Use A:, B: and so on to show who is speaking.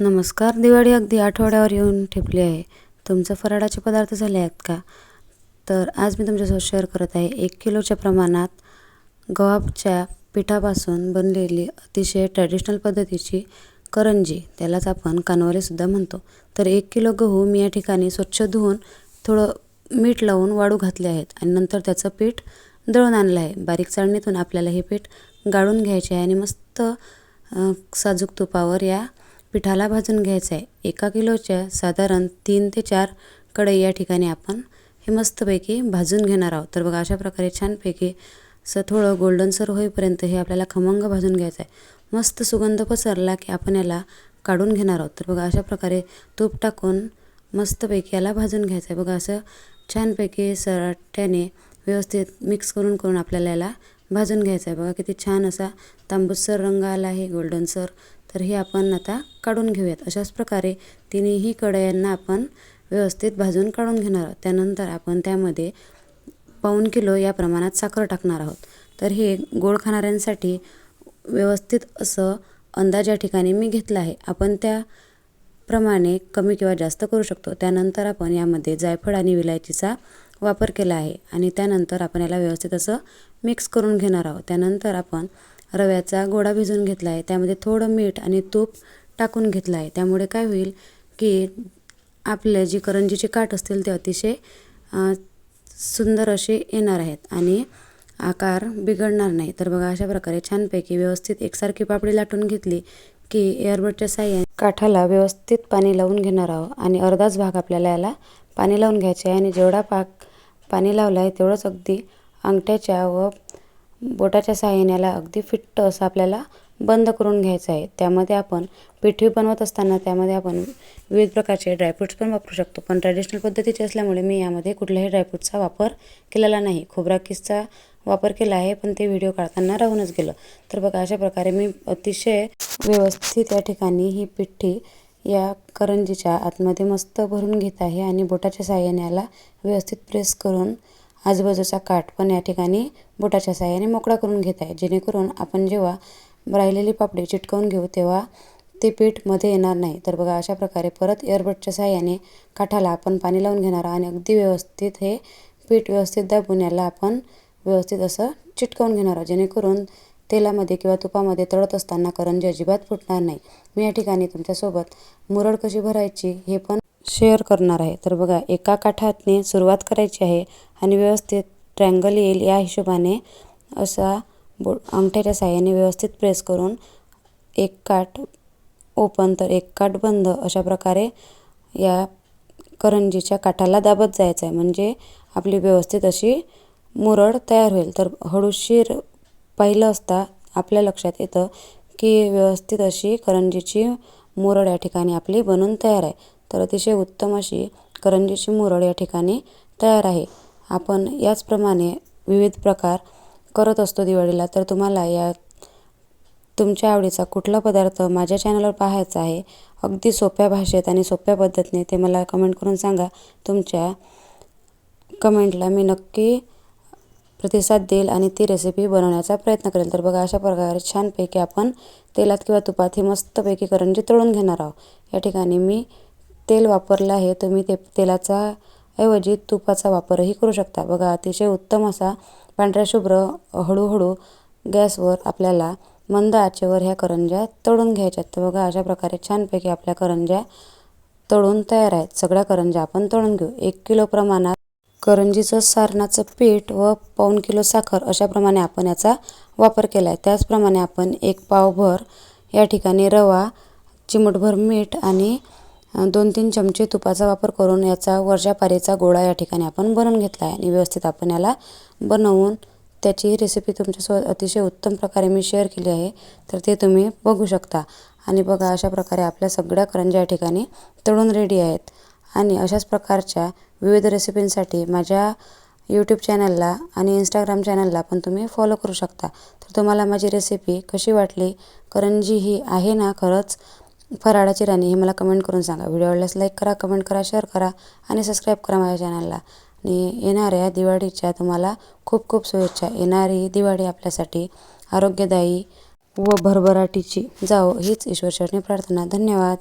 A: नमस्कार दिवाळी अगदी आठवड्यावर येऊन ठेपली आहे. तुमचं फराळाचे पदार्थ झाले आहेत का? तर आज मी तुमच्यासोबत शेअर करत आहे एक किलोच्या प्रमाणात गव्हाच्या पिठापासून बनलेली अतिशय ट्रॅडिशनल पद्धतीची करंजी त्यालाच आपण कानवालेसुद्धा म्हणतो. तर एक किलो गहू मी या ठिकाणी स्वच्छ धुवून थोडं मीठ लावून वाळू घातले आहेत आणि नंतर त्याचं पीठ दळून आणलं आहे. बारीक चाळणीतून आपल्याला हे पीठ गाळून घ्यायचे आहे आणि मस्त साजूक तुपावर या पिठाला भाजून घ्यायचं आहे एका किलोच्या साधारण तीन ते चार कढई या ठिकाणी आपण हे मस्तपैकी भाजून घेणार आहोत. तर बघा अशा प्रकारे छानपैकी असं थोडं गोल्डनसर होईपर्यंत हे आपल्याला खमंग भाजून घ्यायचं आहे मस्त सुगंध पसरला की आपण याला काढून घेणार आहोत. तर बघा अशा प्रकारे तूप टाकून मस्तपैकी याला भाजून घ्यायचं आहे बघा असं छानपैकी सराट्याने व्यवस्थित मिक्स करून करून आपल्याला याला भाजून घ्यायचं आहे बघा किती छान असा तांबूसर रंग आला आहे गोल्डनसर तर हे आपण आता काढून घेऊयात. अशाच प्रकारे तिन्ही कढयांना आपण व्यवस्थित भाजून काढून घेणार आहोत. त्यानंतर आपण त्यामध्ये पाऊण किलो या प्रमाणात साखर टाकणार आहोत. तर हे गोड खाणाऱ्यांसाठी व्यवस्थित असं अंदाज या ठिकाणी मी घेतला आहे. आपण त्या प्रमाणे कमी किंवा जास्त करू शकतो. त्यानंतर आपण यामध्ये जायफळ आणि विलायचीचा वापर केला आहे आणि त्यानंतर आपण याला व्यवस्थित असं मिक्स करून घेणार आहोत. त्यानंतर आपण रव्याचा गोळा भिजून घेतला आहे त्यामध्ये थोडं मीठ आणि तूप टाकून घेतलं आहे त्यामुळे काय होईल की आपल्या जी करंजीचे काठ असतील ते अतिशय सुंदर असे येणार आहेत आणि आकार बिघडणार नाही. तर बघा अशा प्रकारे छानपैकी व्यवस्थित एकसारखी पापडी लाटून घेतली की एअरबडच्या साह्याने काठाला व्यवस्थित पाणी लावून घेणार आहोत आणि अर्धाच भाग आपल्याला याला पाणी लावून घ्यायचे आहे आणि जेवढा पाक पाणी लावला आहे तेवढंच अगदी अंगठ्याच्या व बोटाच्या साहाय्याने याला अगदी फिट्ट असं आपल्याला बंद करून घ्यायचं आहे. त्यामध्ये आपण पिठी बनवत असताना त्यामध्ये आपण विविध प्रकारचे ड्रायफ्रूट्स पण वापरू शकतो. पण ट्रॅडिशनल पद्धतीचे असल्यामुळे मी यामध्ये कुठल्याही ड्रायफ्रूटचा वापर केलेला नाही. खोबरा किसचा वापर केला आहे पण ते व्हिडिओ काढताना राहूनच गेलं. तर बघा अशा प्रकारे मी अतिशय व्यवस्थित या ठिकाणी ही पिठी या करंजीच्या आतमध्ये मस्त भरून घेत आहे आणि बोटाच्या साहाय्याने याला व्यवस्थित प्रेस करून आजूबाजूचा काठ पण या ठिकाणी बोटाच्या साहाय्याने मोकळा करून घेत आहे. जेणेकरून आपण जेव्हा राहिलेली पापडी चिटकवून घेऊ तेव्हा ते पीठमध्ये येणार नाही. तर बघा अशा प्रकारे परत एअरबडच्या साहाय्याने काठाला आपण पाणी लावून घेणार आणि अगदी व्यवस्थित हे पीठ व्यवस्थित दाबून याला आपण व्यवस्थित असं चिटकवून घेणार आहोत. जेणेकरून तेलामध्ये किंवा तुपामध्ये तळत असताना करंजी अजिबात फुटणार नाही. मी या ठिकाणी तुमच्यासोबत मुरड कशी भरायची हे पण शेअर करणार आहे. तर बघा एका काठाने सुरुवात करायची आहे आणि व्यवस्थित ट्रँगल येईल या हिशोबाने असा बो अंगठ्याच्या साह्याने व्यवस्थित प्रेस करून एक काठ ओपन तर एक काठ बंद अशा प्रकारे या करंजीच्या काठाला दाबत जायचं आहे. म्हणजे आपली व्यवस्थित अशी मुरड तयार होईल. तर हळूशीर पाहिलं असता आपल्या लक्षात येतं की व्यवस्थित अशी करंजीची मुरड या ठिकाणी आपली बनून तयार आहे. तर अतिशय उत्तम अशी करंजीची मुरळ या ठिकाणी तयार आहे. आपण याचप्रमाणे विविध प्रकार करत असतो दिवाळीला. तर तुम्हाला या तुमच्या आवडीचा कुठला पदार्थ माझ्या चॅनलवर पाहायचा आहे अगदी सोप्या भाषेत आणि सोप्या पद्धतीने ते मला कमेंट करून सांगा. तुमच्या कमेंटला मी नक्की प्रतिसाद देईल आणि ती रेसिपी बनवण्याचा प्रयत्न करेल. तर बघा अशा प्रकारे छानपैकी आपण तेलात किंवा तुपात ही मस्तपैकी करंजी तळून घेणार आहोत. या ठिकाणी मी तेल वापरलं आहे तुम्ही ते तेलाचा ऐवजी तुपाचा वापरही करू शकता. बघा अतिशय उत्तम असा पांढऱ्या शुभ्र हळूहळू गॅसवर आपल्याला मंद आचेवर ह्या करंज्या तळून घ्यायच्या तर बघा अशा प्रकारे छानपैकी आपल्या करंज्या तळून तयार आहेत. सगळ्या करंज्या आपण तळून घेऊ. एक किलो प्रमाणात करंजीचं सारणाचं पीठ व पाऊण किलो साखर अशाप्रमाणे आपण याचा वापर केला आहे त्याचप्रमाणे आपण एक पावभर या ठिकाणी रवा चिमटभर मीठ आणि दोन तीन चमचे तुपाचा वापर करून याचा वरच्या गोळा या ठिकाणी आपण बनवून घेतला आहे. आणि व्यवस्थित आपण याला बनवून त्याची रेसिपी तुमच्यासोबत अतिशय उत्तम प्रकारे मी शेअर केली आहे. तर ते तुम्ही बघू शकता. आणि बघा अशा प्रकारे आपल्या सगळ्या करंज्या या ठिकाणी तळून रेडी आहेत. आणि अशाच प्रकारच्या विविध रेसिपींसाठी माझ्या यूट्यूब चॅनलला आणि इंस्टाग्राम चॅनलला पण तुम्ही फॉलो करू शकता. तर तुम्हाला माझी रेसिपी कशी वाटली? करंजी ही आहे ना खरंच फराळाची राणी हे मला कमेंट करून सांगा. व्हिडिओ आवडल्यास लाईक करा कमेंट करा शेअर करा आणि सबस्क्राईब करा माझ्या चॅनलला आणि येणाऱ्या दिवाळीच्या तुम्हाला खूप खूप शुभेच्छा. येणारी दिवाळी आपल्यासाठी आरोग्यदायी व भरभराटीची जाओ हीच ईश्वरचरणी प्रार्थना. धन्यवाद.